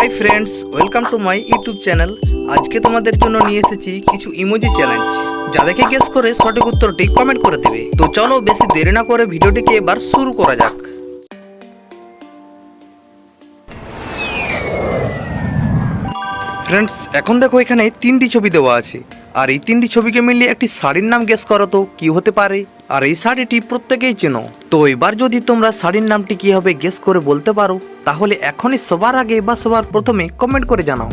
Hi friends welcome to my YouTube channel আজকে তোমাদের জন্য নিয়ে এসেছি কিছু ইমোজি চ্যালেঞ্জ যা দেখে গেস করে সঠিক উত্তরটি কমেন্ট করে দেবে। তো চলো বেশি দেরি না করে ভিডিওটিকে এবার শুরু করা যাক। ফ্রেন্ডস এখন দেখো এখানে তিনটি ছবি দেওয়া আছে। আর এই তিনটি ছবিকে মিলিয়ে একটি শাড়ির নাম গেস করো তো, কি হতে পারে? আর এই শাড়িটি প্রত্যেকেই চেনো। তো এবার যদি তোমরা শাড়ির নামটি কি হবে গেস করে বলতে পারো, তাহলে এখনই সবার আগে বা সবার প্রথমে কমেন্ট করে জানাও।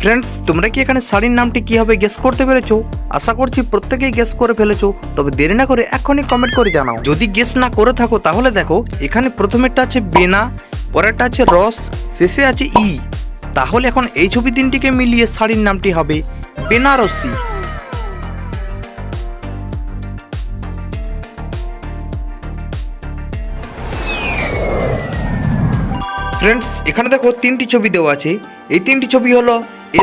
ফ্রেন্ডস তোমরা কি এখানে শাড়ির নামটি কি হবে গেস করতে পেরেছ? আশা করছি প্রত্যেকেই গেস করে ফেলেছো, তবে দেরি না করে এখনই কমেন্ট করে জানাও। যদি গেস না করে থাকো, তাহলে দেখো, এখানে প্রথমেরটা আছে বেনা পরেরটা আছে রস, শেষে আছে ই। তাহলে এখন এই ছবি তিনটিকে মিলিয়ে শাড়ির নামটি হবে বেনারসি। ফ্রেন্ডস এখানে দেখো তিনটি ছবি দেওয়া আছে। এই তিনটি ছবি হলো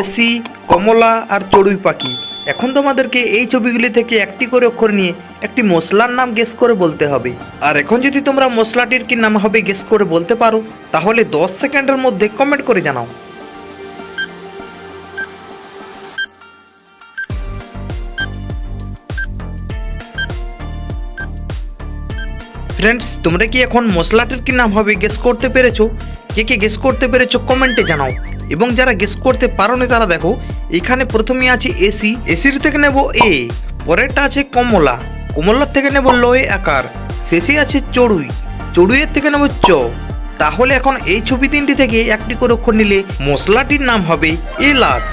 এসি, কমলা আর চড়ুই পাখি। এখন তোমাদেরকে এই ছবিগুলি থেকে একটি করে অক্ষর নিয়ে একটি মশলার নাম গেস করে বলতে হবে। আর এখন যদি তোমরা মশলাটির কি নাম হবে গেস করে বলতে পারো, তাহলে দশ সেকেন্ডের মধ্যে কমেন্ট করে জানাও। ফ্রেন্ডস তোমরা কি এখন মশলাটির কি নাম হবে গেস করতে পেরেছ? কে কে গেস করতে পেরেছ কমেন্টে জানাও। এবং যারা গেস করতে পারোনি তারা দেখো এখানে প্রথমে আছে এসি এসির থেকে নেব এ পরেরটা আছে কমলা। কমলার থেকে নেব লয়ে আকার, শেষে আছে চড়ুই। চড়ুইয়ের থেকে নেব চ। তাহলে এখন এই ছবি তিনটি থেকে একটি করে অক্ষর নিলে মশলাটির নাম হবে এলাচ।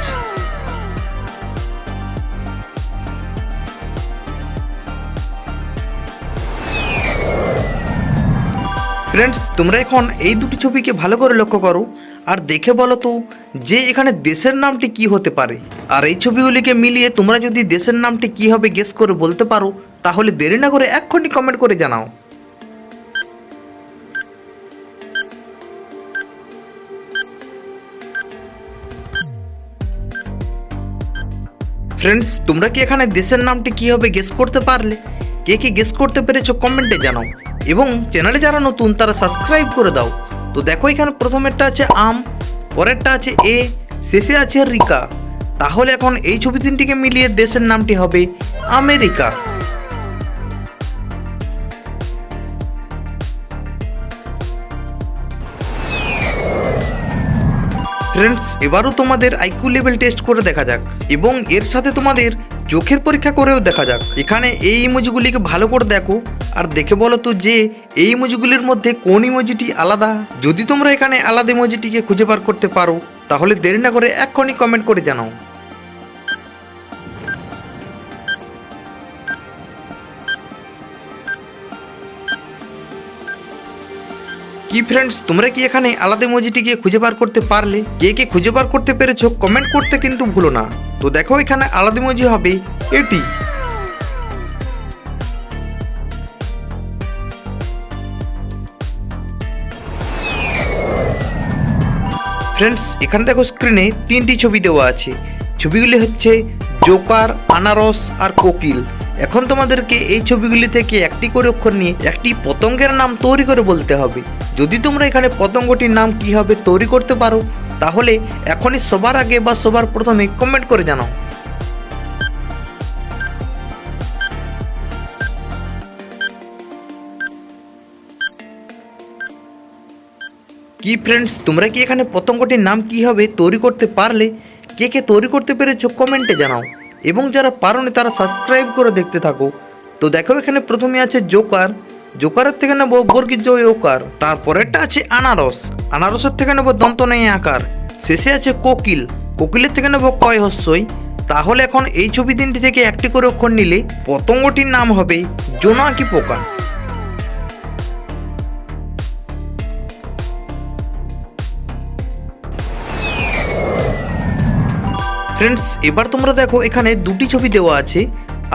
ফ্রেন্ডস তোমরা এখন এই দুটি ছবিকে ভালো করে লক্ষ্য করো। আর দেখে বলো তো, যে এখানে দেশের নামটি কি হতে পারে? আর এই ছবিগুলিকে মিলিয়ে তোমরা যদি দেশের নামটি কি হবে গেস করে বলতে পারো, তাহলে দেরি না করে এক্ষুনি কমেন্ট করে জানাও। ফ্রেন্ডস তোমরা কি এখানে দেশের নামটি কি হবে গেস করতে পারলে? কে কে গেস করতে পেরেছ কমেন্টে জানাও। এবং চ্যানেলে যারা নতুন, তারা সাবস্ক্রাইব করে দাও। তো দেখো এখানে প্রথমেরটা আছে আম, পরেরটা আছে এ, শেষে আছে রিকা। তাহলে এখন এই ছবি তিনটিকে মিলিয়ে দেশের নামটি হবে আমেরিকা। ফ্রেন্ডস এবারও তোমাদের আইকিউ লেভেল টেস্ট করে দেখা যাক, এবং এর সাথে তোমাদের চোখের পরীক্ষা করেও দেখা যাক। এখানে এই ইমোজিগুলিকে ভালো করে দেখো। আর দেখে বলো তো যে, এই ইমোজিগুলির মধ্যে কোন ইমোজিটি আলাদা? যদি তোমরা এখানে আলাদা ইমোজিটিকে খুঁজে বার করতে পারো, তাহলে দেরি না করে এক্ষুনি কমেন্ট করে জানাও। কি ফ্রেন্ডস তোমরা কি এখানে আলাদা ইমোজিটিকে খুঁজে বার করতে পারলে? কে কে খুঁজে বার করতে পেরেছ কমেন্ট করতে কিন্তু ভুলো না। তো দেখো এখানে আলাদা ইমোজি হবে, এটি। ফ্রেন্ডস এখানে দেখো স্ক্রিনে তিনটি ছবি দেওয়া আছে। ছবিগুলি হচ্ছে জোকার আনারস আর কোকিল। এখন তোমাদেরকে এই ছবিগুলি থেকে একটি করে অক্ষর নিয়ে একটি পতঙ্গের নাম তৈরি করে বলতে হবে। যদি তোমরা এখানে পতঙ্গটির নাম কি হবে তৈরি করতে পারো, তাহলে এখনই সবার আগে বা সবার প্রথমে কমেন্ট করে জানাও। কি ফ্রেন্ডস তোমরা কি এখানে পতঙ্গটির নাম কি হবে তৈরি করতে পারলে? কে কে তৈরি করতে পেরেছ কমেন্টে জানাও। এবং যারা পারোনি তারা সাবস্ক্রাইব করে দেখতে থাকো। তো দেখো এখানে প্রথমে আছে জোকার জোকারের থেকে নেব বর্গীর জয় ওকার। তারপরেরটা আছে আনারস আনারসের থেকে নেব দন্ত নেই আকার। শেষে আছে কোকিল। কোকিলের থেকে নেব কয় হস্যই? তাহলে এখন এই ছবি তিনটি থেকে একটি করে অক্ষর নিলে পতঙ্গটির নাম হবে জোনাকি পোকা। ফ্রেন্ডস এবার তোমরা দেখো, এখানে দুটি ছবি দেওয়া আছে।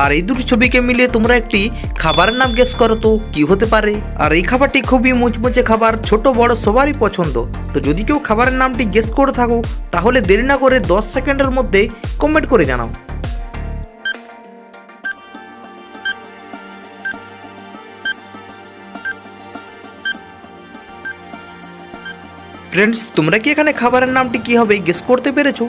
আর এই দুটি ছবিকে মিলে তোমরা একটি খাবারের নাম গেস করো তো, কি হতে পারে? আর এই খাবারটি খুবই মুচমুচে খাবার, ছোট, বড়, সবারই পছন্দ। তো যদি কেউ খাবারের নামটি গেস করে থাকো, তাহলে দেরি না করে 10 সেকেন্ডের মধ্যে কমেন্ট করে জানাও। ফ্রেন্ডস তোমরা কি এখানে খাবারের নামটি কি হবে গেস করতে পেরেছ?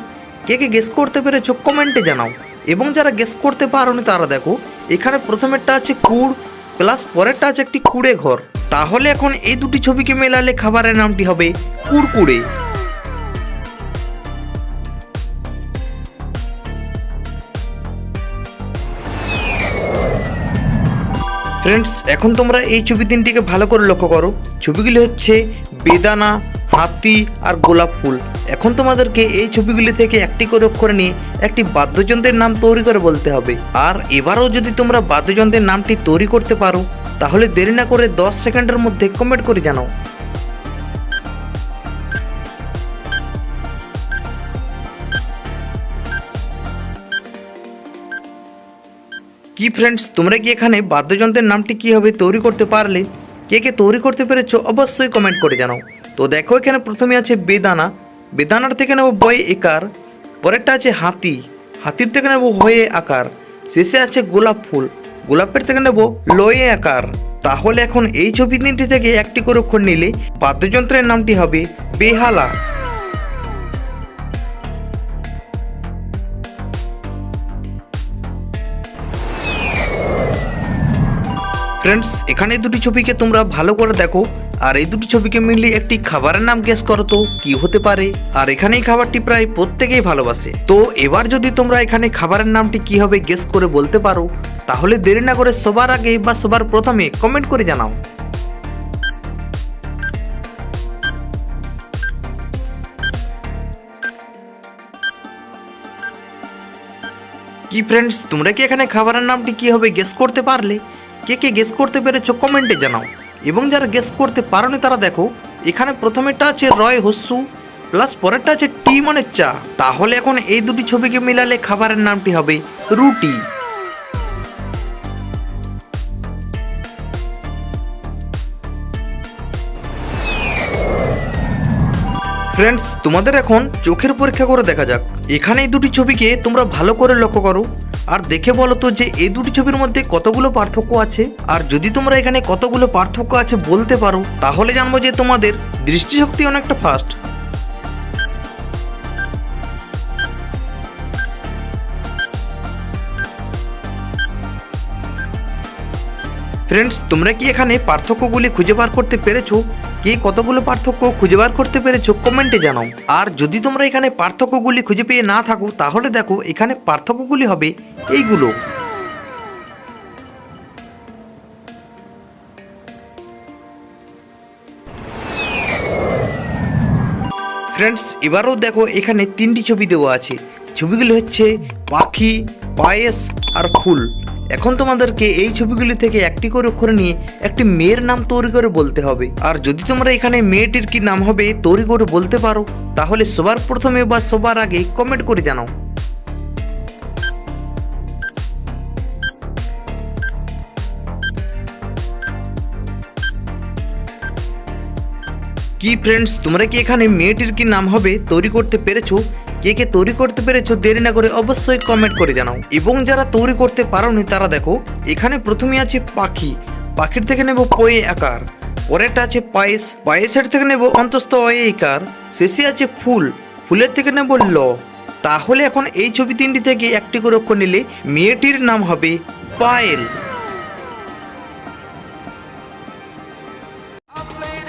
কে কে গেস করতে পেরেছ কমেন্টে জানাও। এবং যারা গেস করতে পারোনি তারা দেখো, এখানে প্রথমেরটা আছে কুড় প্লাস পরেরটা আছে একটি কুড়ে ঘর। তাহলে এখন এই দুটি ছবিকে মেলালে খাবারের নামটি হবে কুড়কুড়ে ফ্রেন্ডস এখন তোমরা এই ছবি তিনটিকে ভালো করে লক্ষ্য করো। ছবিগুলি হচ্ছে বেদানা হাতি আর গোলাপ ফুল। এখন তোমাদেরকে এই ছবিগুলি থেকে একটি করে অক্ষরে নিয়ে একটি বাদ্যযন্ত্রের নাম তৈরি করে বলতে হবে। আর এবারও যদি তোমরা বাদ্যযন্ত্রের নামটি তৈরি করতে পারো, তাহলে দেরি না করে দশ সেকেন্ডের মধ্যে কমেন্ট করে জানাও। কি ফ্রেন্ডস তোমরা কি এখানে বাদ্যযন্ত্রের নামটি কি হবে তৈরি করতে পারলে? কে কে তৈরি করতে পেরেছ, অবশ্যই কমেন্ট করে জানাও। তো দেখো এখানে প্রথমে আছে বেদানা। বেদানার থেকে নেব বয় একার, পরেরটা আছে হাতি। হাতির থেকে নেব হয়ে আকার। শেষে আছে গোলাপ ফুল। গোলাপের থেকে নেব লয়ে আকার। তাহলে এখন এই ছবি তিনটি থেকে একটি করে অক্ষর নিলে বাদ্যযন্ত্রের নামটি হবে বেহালা। ফ্রেন্ডস এখানে দুটি ছবিকে তোমরা ভালো করে দেখো। আর এই দুটি ছবিকে মিলিয়ে একটি খাবারের নাম গেস করো তো, কি হতে পারে? আর এখানে এই খাবারটি প্রায় প্রত্যেকেই ভালোবাসে। তো এবার যদি তোমরা এখানে খাবারের নামটি কি হবে গেস করে বলতে পারো, তাহলে দেরি না করে সবার আগে বা সবার প্রথমে কমেন্ট করে জানাও। কি ফ্রেন্ডস তোমরা কি এখানে খাবারের নামটি কি হবে গেস করতে পারলে? কে কে গেস করতে পেরেছ কমেন্টে জানাও। এবং যারা গেস করতে পারোনি তারা দেখো, এখানে প্রথমেরটা আছে রয় হস্যু প্লাস পরেরটা আছে টি মানে চা। তাহলে এখন এই দুটি ছবিকে মিলালে খাবারের নামটি হবে রুটি। ফ্রেন্ডস তোমাদের এখন চোখের পরীক্ষা করে দেখা যাক। এখানে এই দুটি ছবিকে তোমরা ভালো করে লক্ষ্য করো। আর দেখে বলো তো যে এই দুটি ছবির মধ্যে কতগুলো পার্থক্য আছে? আর যদি তোমরা এখানে কতগুলো পার্থক্য আছে বলতে পারো, তাহলে জানব যে তোমাদের দৃষ্টিশক্তি অনেকটা ফাস্ট ফ্রেন্ডস তোমরা কি এখানে পার্থক্যগুলি খুঁজে বার করতে পেরেছ? কে কতগুলো পার্থক্য খুঁজে বার করতে পেরেছ কমেন্টে জানাও। আর যদি তোমরা এখানে পার্থক্যগুলি খুঁজে পেয়ে না থাকো, তাহলে দেখো এখানে পার্থক্যগুলি হবে এইগুলো। ফ্রেন্ডস এবারও দেখো এখানে তিনটি ছবি দেওয়া আছে। ছবিগুলি হচ্ছে পাখি, পায়েস আর ফুল। এখন তোমাদেরকে এই ছবিগুলি থেকে একটি করে অক্ষরে নিয়ে একটি মেয়ের নাম তৈরি করে বলতে হবে। আর যদি তোমরা এখানে মেয়েটির কি নাম হবে তৈরি করে বলতে পারো, তাহলে সবার প্রথমে বা সবার আগে কমেন্ট করে জানাও। কি ফ্রেন্ডস তোমরা কি এখানে মেয়েটির কি নাম হবে তৈরি করতে পেরেছ? কে কে তৈরি করতে পেরেছ দেরি না করে অবশ্যই কমেন্ট করে জানাও। এবং যারা তৈরি করতে পারোনি তারা দেখো, এখানে প্রথমে আছে পাখি। পাখির থেকে নেব পয়ে আকার। পরেরটা আছে পায়েস। পায়েসের থেকে নেব অন্তস্থ অয়ে আকার শেষে আছে ফুল। ফুলের থেকে নেব ল। তাহলে এখন এই ছবি তিনটি থেকে একটি করে অক্ষর নিলে মেয়েটির নাম হবে পায়েল।